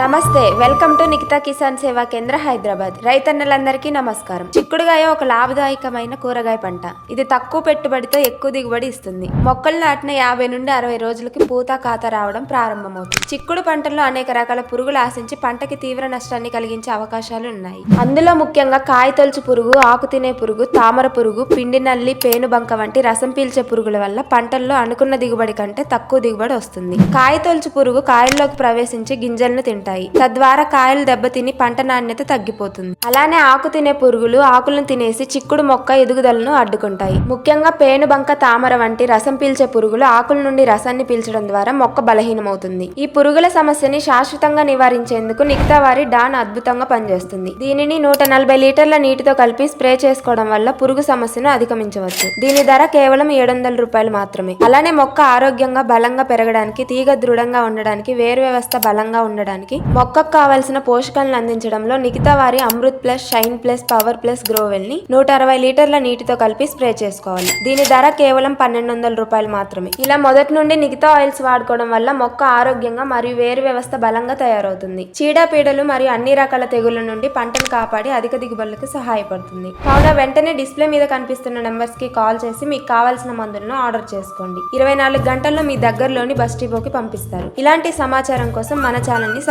నమస్తే welcome to Nikhita Kisan సేవా కేంద్ర హైదరాబాద్. రైతన్నలందరికీ నమస్కారం. చిక్కుడుగాయ ఒక లాభదాయకమైన కూరగాయ పంట. ఇది తక్కువ పెట్టుబడితో ఎక్కువ దిగుబడి ఇస్తుంది. మొక్కలు నాటిన యాభై నుండి అరవై రోజులకి పూత కాత రావడం ప్రారంభమవుతుంది. చిక్కుడు పంటల్లో అనేక రకాల పురుగులు ఆశించి పంటకి తీవ్ర నష్టాన్ని కలిగించే అవకాశాలు ఉన్నాయి. అందులో ముఖ్యంగా కాయ తొలుచు పురుగు ఆకు తినే పురుగు తామర పురుగు పిండి నల్లి పేనుబంక వంటి రసం పీల్చే పురుగుల వల్ల పంటల్లో అనుకున్న దిగుబడి కంటే తక్కువ దిగుబడి వస్తుంది. కాయ తొలుచు పురుగు కాయల్లోకి ప్రవేశించి గింజలను తింటాయి తద్వారా కాయలు దెబ్బతిని పంట నాణ్యత తగ్గిపోతుంది. అలానే ఆకు తినే పురుగులు ఆకులను తినేసి చిక్కుడు మొక్క ఎదుగుదలను అడ్డుకుంటాయి. ముఖ్యంగా పేనుబంక తామర వంటి రసం పీల్చే పురుగులు ఆకుల నుండి రసాన్ని పీల్చడం ద్వారా మొక్క బలహీనమవుతుంది. ఈ పురుగుల సమస్యని శాశ్వతంగా నివారించేందుకు నిక్తావారి డాన్ అద్భుతంగా పనిచేస్తుంది. దీనిని నూట నలభై లీటర్ల నీటితో కలిపి స్ప్రే చేసుకోవడం వల్ల పురుగు సమస్యను అధిగమించవచ్చు. దీని ధర కేవలం ఏడు వందల రూపాయలు మాత్రమే. అలానే మొక్క ఆరోగ్యంగా బలంగా పెరగడానికి తీగ దృఢంగా ఉండడానికి వేరు వ్యవస్థ బలంగా ఉండడానికి మొక్కకు కావలసిన పోషకాలను అందించడంలో నిగితా వారి Amrit plus shine plus power plus గ్రోవెల్ని నూట అరవై లీటర్ల నీటితో కలిపి స్ప్రే చేసుకోవాలి. దీని ధర కేవలం పన్నెండు వందల రూపాయలు మాత్రమే. ఇలా మొదటి నుండి నిగితా ఆయిల్స్ వాడుకోవడం వల్ల మొక్క ఆరోగ్యంగా మరియు వేరు వ్యవస్థ బలంగా తయారవుతుంది. చీడపీడలు మరియు అన్ని రకాల తెగుళ్ళ నుండి పంటను కాపాడి అధిక దిగుబడులకు సహాయపడుతుంది. కావున వెంటనే డిస్ప్లే మీద కనిపిస్తున్న నెంబర్స్కి కాల్ చేసి మీకు కావాల్సిన మందులను ఆర్డర్ చేసుకోండి. ఇరవై నాలుగు గంటల్లో మీ దగ్గరలోని బస్ డిపోకి పంపిస్తారు. ఇలాంటి సమాచారం కోసం మన ఛానల్ని